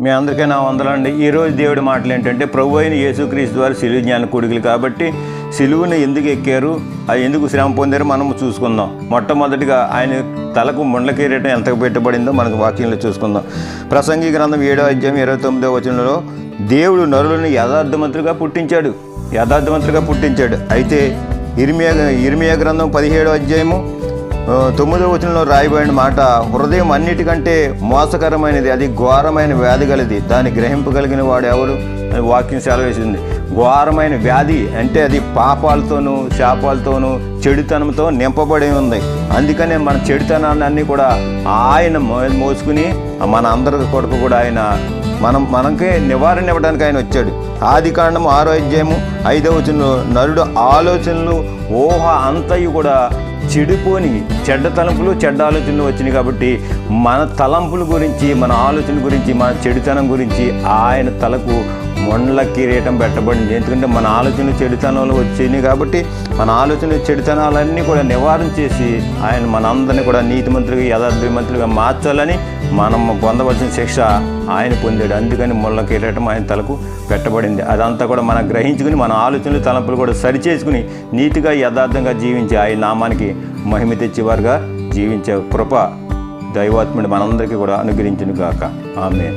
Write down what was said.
మీ అందరికీ నా వందలండి. ఈరోజు దేవుడి మాటలు ఏంటంటే ప్రభు అయిన యేసుక్రీస్తు వారు సిలువ జ్ఞాన కొడుకులు కాబట్టి సిలువను ఎందుకు ఎక్కారు? అది ఎందుకు శ్రమ పొందారు? మనం చూసుకుందాం. మొట్టమొదటిగా ఆయన తలకు ముండ్ల కిరీటం ఎంత పెట్టబడిందో మనకు వాక్యంలో చూసుకుందాం. ప్రసంగి గ్రంథం ఏడో అధ్యాయం ఇరవై తొమ్మిదో వచనంలో దేవుడు నరులను యథార్థమంతులుగా పుట్టించాడు. యథార్థమంతులుగా పుట్టించాడు. అయితే ఇర్మియా ఇర్మియా గ్రంథం పదిహేడో అధ్యాయము తొమ్మిదవ తొమ్మిదో వచనంలో రాయబడిన మాట హృదయం అన్నిటికంటే మోసకరమైనది అది ఘోరమైన వ్యాధి గలది దాన్ని గ్రహింపగలిగిన వాడు ఎవరు? అని వాక్యం సెలవేసింది ఘోరమైన వ్యాధి అంటే అది పాపాలతోనూ శాపాలతోనూ చెడుతనంతో నింపబడి ఉంది. అందుకనే మన చెడుతనాన్ని అన్నీ కూడా ఆయన మో- మోసుకుని మన అందరి కొరకు కూడా ఆయన మనం మనకే నివారణ ఇవ్వడానికి ఆయన వచ్చాడు. ఆది కాండము ఆరో అధ్యాయము ఐదవ నరుడు ఆలోచనలు ఊహ అంతయు కూడా చెడిపోని చెడ్డ తలంపులు చెడ్డ ఆలోచనలు వచ్చినాయి కాబట్టి మన తలంపుల గురించి మన ఆలోచన గురించి మన చెడుతనం గురించి ఆయన తలకు మొండ్ల కిరీటం పెట్టబడింది. ఎందుకంటే మన ఆలోచనలు చెడుతనాలు వచ్చినాయి కాబట్టి మన ఆలోచన చెడుతనాలన్నీ కూడా నివారణ చేసి ఆయన మనందరినీ కూడా నీతిమంతులుగా యథార్థమంతులుగా మార్చాలని మనం పొందవలసిన శిక్ష ఆయన పొందాడు. అందుకని ముళ్ళ కిరీటం ఆయన తలకు పెట్టబడింది. అదంతా కూడా మనం గ్రహించుకుని మన ఆలోచనలు తలంపులు కూడా సరిచేసుకుని నీతిగా యథార్థంగా జీవించి ఆయన నామానికి మహిమ తెచ్చేవారుగా జీవించే కృప దైవాత్ముడు మనందరికీ కూడా అనుగ్రహించును గాక ఆమె